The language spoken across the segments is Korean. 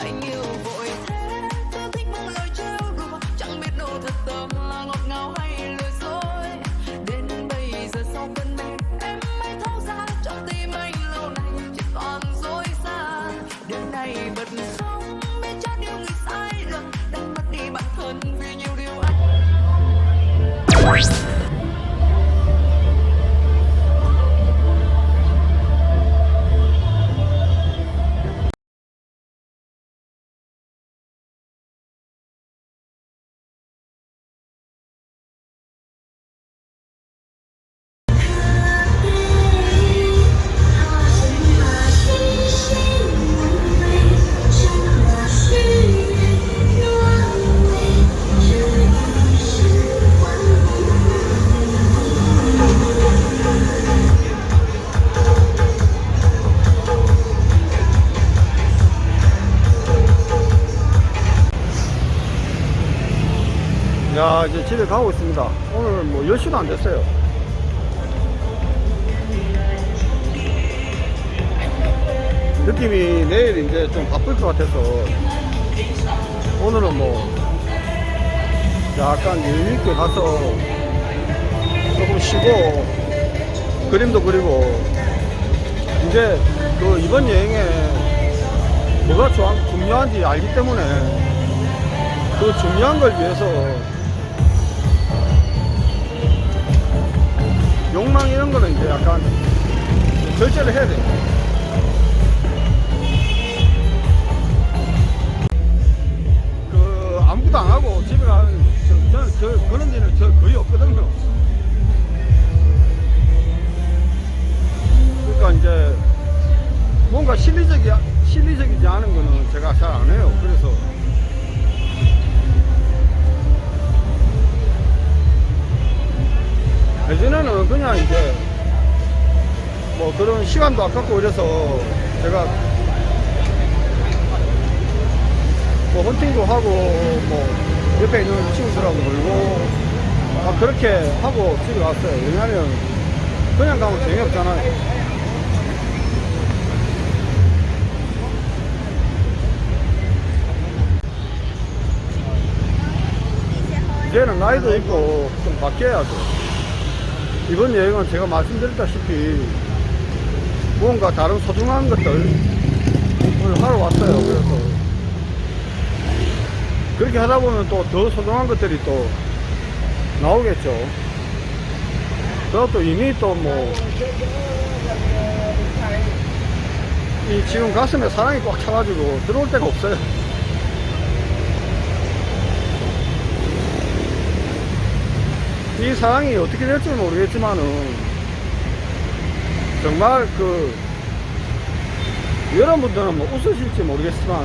anh yêu vội. Thế tôi thích mong lời trêu đùa chẳng biết đâu thật tâm là ngọt ngào hay lừa dối. Đến bây giờ sau cơn mê em mới thấu ra trong tim anh lâu nay chỉ toàn dối gian đêm nay bật sống biết chắc yêu người sai lầm. Đang mất đi bản thân vì nhiều điều anh 야 이제 집에 가고 있습니다. 오늘 뭐 10시도 안 됐어요. 느낌이 내일 이제 좀 바쁠 것 같아서 오늘은 뭐 약간 여유있게 가서 조금 쉬고 그림도 그리고 이제 그 이번 여행에 뭐가 중요한지 알기 때문에 그 중요한 걸 위해서 욕망 이런 거는 이제 약간 절제를 해야 돼요. 그 아무것도 안 하고 집에 가는 저, 저는 저 그런 데는 저 거의 없거든요. 그러니까 이제 뭔가 실리적이 실리적이지 않은 거는 제가 잘 안 해요. 그래서 그런 시간도 아깝고 이래서 제가 뭐 헌팅도 하고 뭐 옆에 있는 친구들하고 놀고 막 그렇게 하고 집에 왔어요. 왜냐면 그냥 가면 재미없잖아요. 이제는 나이도 있고 좀 바뀌어야죠. 이번 여행은 제가 말씀드렸다시피 무언가 다른 소중한 것들 오늘 하러 왔어요. 그래서 그렇게 하다 보면 또 더 소중한 것들이 또 나오겠죠. 그것도 이미 또 뭐, 이 지금 가슴에 사랑이 꽉 차가지고 들어올 데가 없어요. 이 상황이 어떻게 될지 모르겠지만은 정말 그 여러분들은 뭐 웃으실지 모르겠지만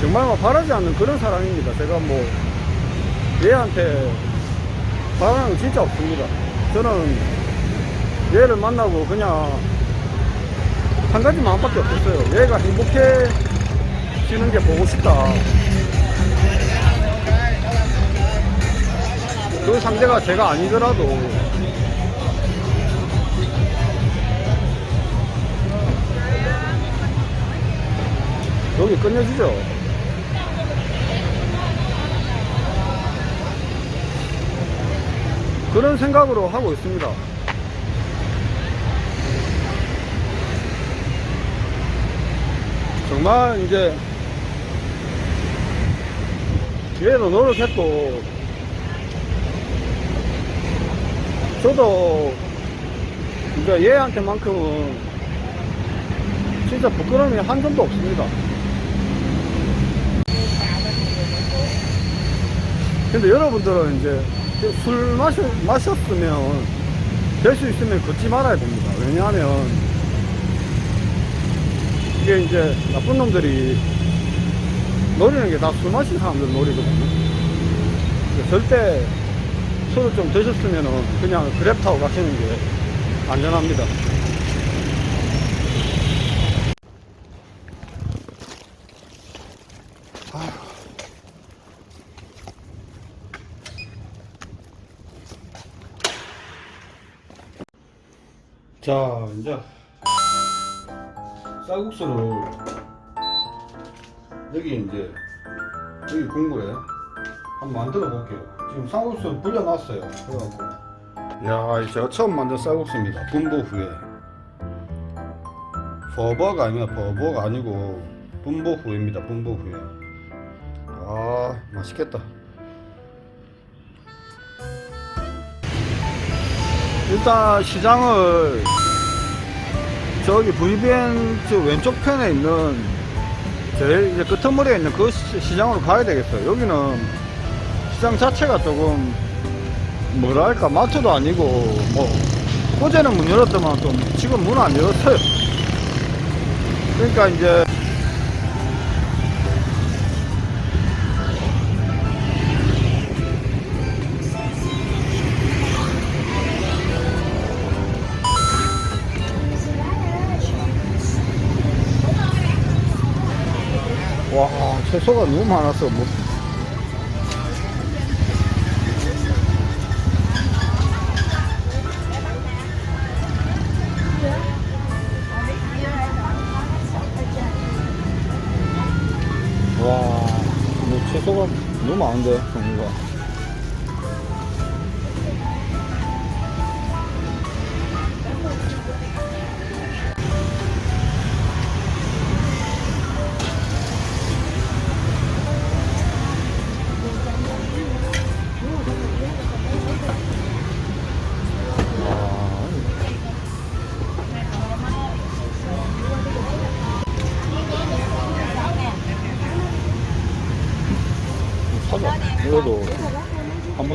정말 뭐 바라지 않는 그런 사람입니다. 제가 뭐 얘한테 바라는 건 진짜 없습니다. 저는 얘를 만나고 그냥 한 가지 마음밖에 없었어요. 얘가 행복해지는 게 보고 싶다. 그 상대가 제가 아니더라도 여기 끝내주죠. 그런 생각으로 하고 있습니다. 정말 이제 얘도 노력했고 저도 그러니까 얘한테만큼은 진짜 부끄러움이 한 점도 없습니다. 근데 여러분들은 이제 술 마셔, 마셨으면 될 수 있으면 걷지 말아야 됩니다. 왜냐하면 이게 이제 나쁜 놈들이 노리는 게 다 술 마신 사람들 노리거든요. 절대 술을 좀 드셨으면은 그냥 그랩 타고 가시는 게 안전합니다. 자, 이제 쌀국수를 여기 이제 여기 공구에 한번 만들어 볼게요. 지금 쌀국수 불려놨어요. 그래갖고 야, 제가 처음 만든 쌀국수입니다. 분보 후에 버버가 아니라 버버가 아니고 분보 후입니다. 분보 후에 아 맛있겠다. 일단 시장을 저기 VBN 저 왼쪽 편에 있는 제일 이제 끄트머리에 있는 그 시- 시장으로 가야 되겠어요. 여기는 시장 자체가 조금 뭐랄까 마트도 아니고 뭐 어제는 문 열었더만 또 지금 문 안 열었어요. 그러니까 이제 채소가 너무 많아서 뭐 와, 뭐 채소가 너무 많은데, 종류가.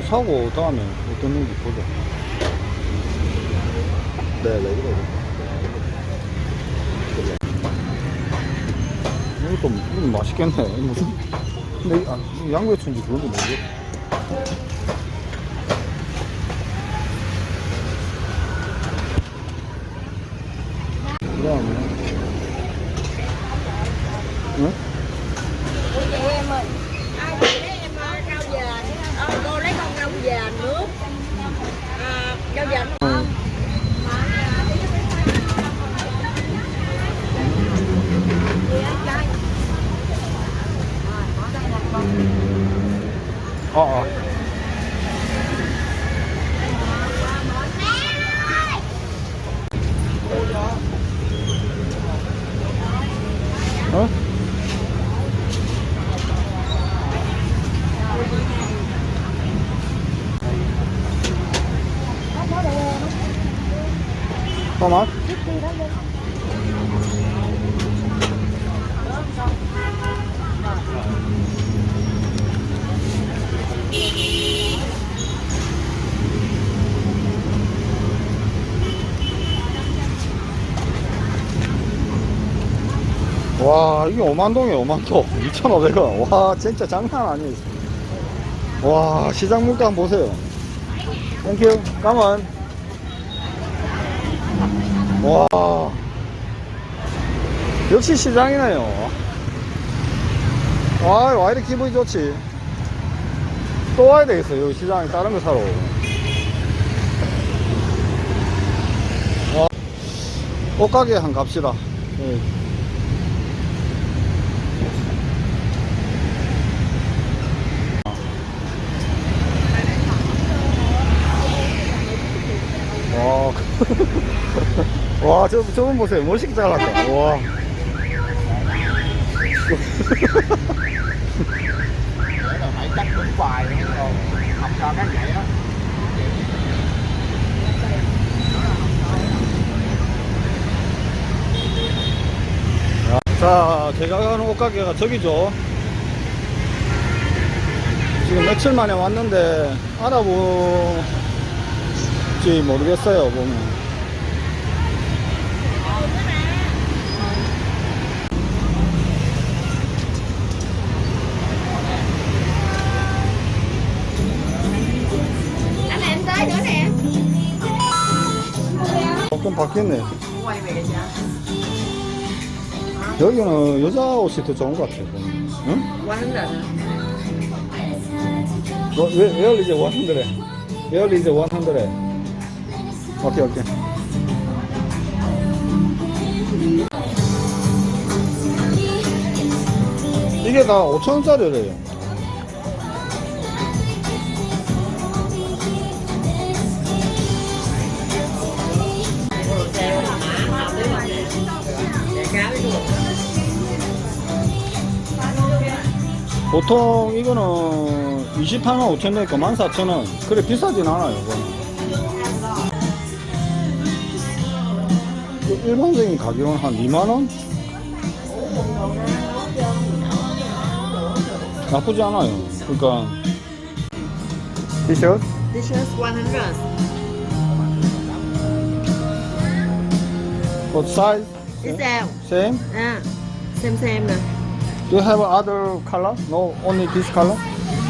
사고 다음에 어떤 건지 보자. 네, 네, 이거. 그래. 이것도 이거 맛있겠네. 무슨? 근데 이- 아, 양배추인지 그런지 모르겠. 와 이게 5만동이에요 5만동. 2,500원. 와 진짜 장난 아니에요. 와 시장 물가 한번 보세요. 땡큐 까만 와. 역시 시장이네요. 와, 와 이렇게 기분이 좋지. 또 와야 되겠어요 시장에 다른 거 사러. 와, 옷가게 한 갑시다. 예. 와, 와, 저, 저분 보세요. 멋있게 잘랐다. 와. 자, 제가 가는 옷가게가 저기죠. 지금 며칠 만에 왔는데, 알아보지 모르겠어요, 보면. 조금 바뀌었네. 여기는 여자 옷이 더 좋은 것 같아요. 응? 뭐, 왜, 왜 이제 원한드래? 왜 이제 원한드래? 오케이, 오케이. 이게 다 5천원짜리래요. 보통 이거는 28만 5천 원이니까 14,000원. 그래 비싸진 않아요. 이거. 그 일반적인 가격은 한 2만원? 나쁘지 않아요. 그러니까 티셔츠? is 100 What size? XL Same? à xem xem nè Do you have other color? No, only this color?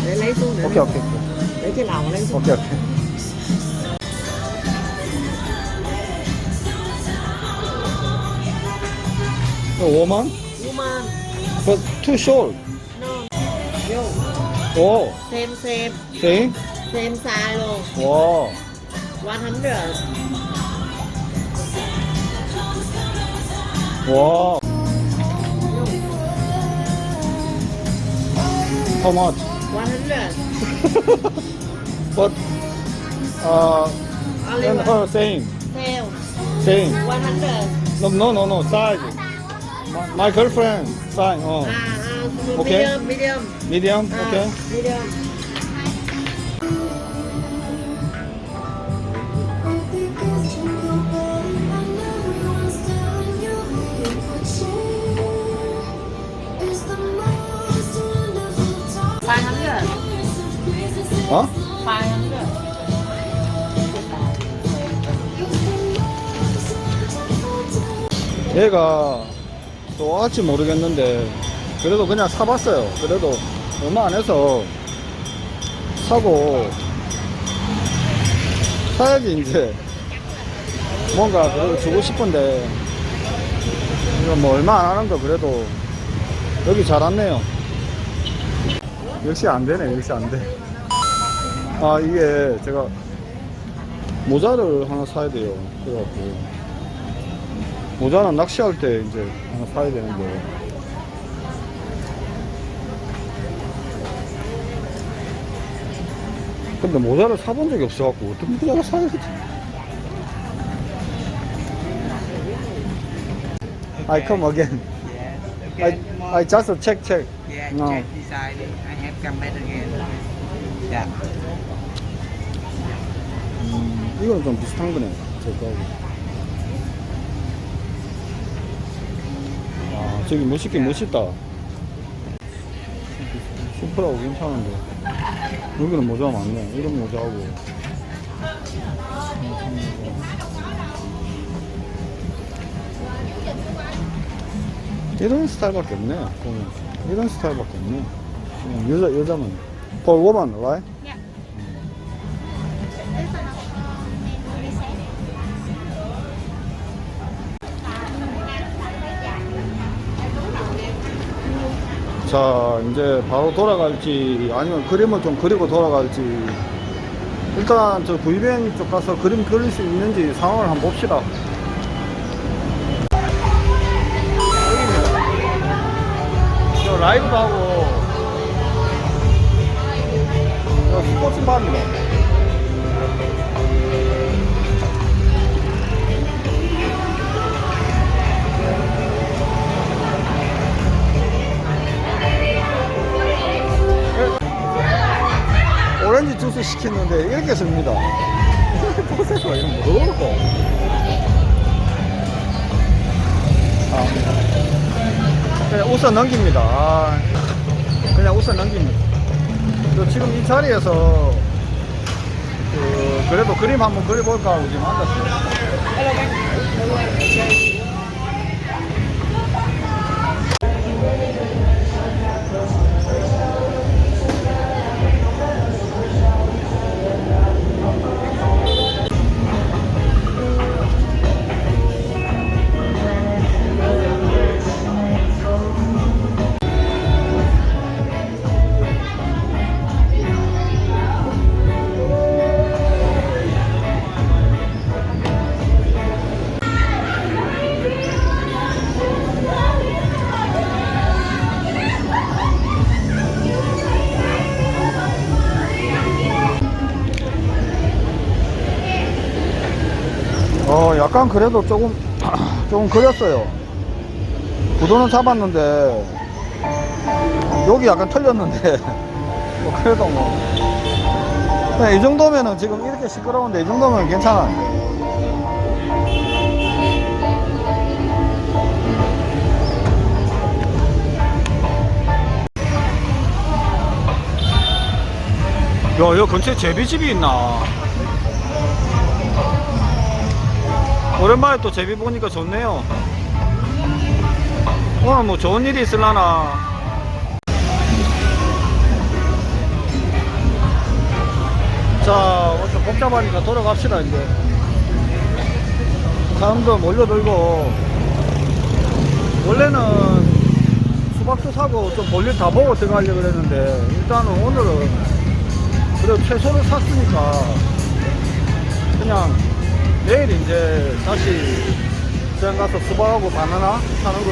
để lấy xuống để Okay, okay, để cái lòng lấy xuống okay, okay. Woman, woman but too short. no vô Oh, xem xem same? xem size luôn Wow. 100 Wow. How much? 100 But uh, only and her uh, same, sale same. 100 No, no, no, no. Size. My, my girlfriend size. Oh, ah, ah, à, à Okay. medium medium medium. à, Okay. medium 얘가 또 할지 모르겠는데 그래도 그냥 사봤어요. 그래도 얼마 안 해서 사고 사야지 이제 뭔가 그래도 주고 싶은데 이거 뭐 얼마 안 하는 거 그래도 여기 잘 왔네요. 역시 안 되네. 역시 안 돼. 아 이게 제가 모자를 하나 사야 돼요. 그래갖고 모자는 낚시할 때 이제 하나 사야 되는데 근데 모자를 사본 적이 없어갖고 어떤 모자를 사야 되지? I come again. I, I just check check. Yeah, No. check design. I have come back again. Yeah. 음, 이거는 좀 비슷한 거네. 제 거하고. 저기 멋있긴 멋있다. 슈퍼라고 괜찮은데. 여기는 모자가 많네. 이런 모자하고. 이런 스타일밖에 없네. 보면. 이런 스타일밖에 없네. 음, 여자, 여자만. For woman, right? 자 이제 바로 돌아갈지 아니면 그림을 좀 그리고 돌아갈지. 일단 저 구이뱅 쪽 가서 그림 그릴 수 있는지 상황을 한번 봅시다. 저 라이브도 하고 저 스포츠 바입니다 오렌지 주스 시켰는데 이렇게 씁니다. 보세요 이런 거. 넣고. 아. 그냥 웃어 넘깁니다. 아. 그냥 웃어 넘깁니다. 지금 이 자리에서 그, 그래도 그림 한번 그려볼까 하고 지금 앉았어요 약간 그래도 조금 조금 그렸어요. 구도는 잡았는데 여기 약간 틀렸는데 뭐 그래도 뭐. 그냥 이 정도면은 지금 이렇게 시끄러운데 이 정도면 괜찮아 야, 여기 근처에 제비집이 있나? 오랜만에 또 제비 보니까 좋네요. 오늘 뭐 좋은 일이 있을라나. 자, 좀 복잡하니까 돌아갑시다, 이제. 사람도 몰려들고, 원래는 수박도 사고 좀 볼일 다 보고 들어가려고 그랬는데, 일단은 오늘은 그래도 채소를 샀으니까, 그냥 내일 이제 다시 시장 가서 수박하고 바나나 사는 걸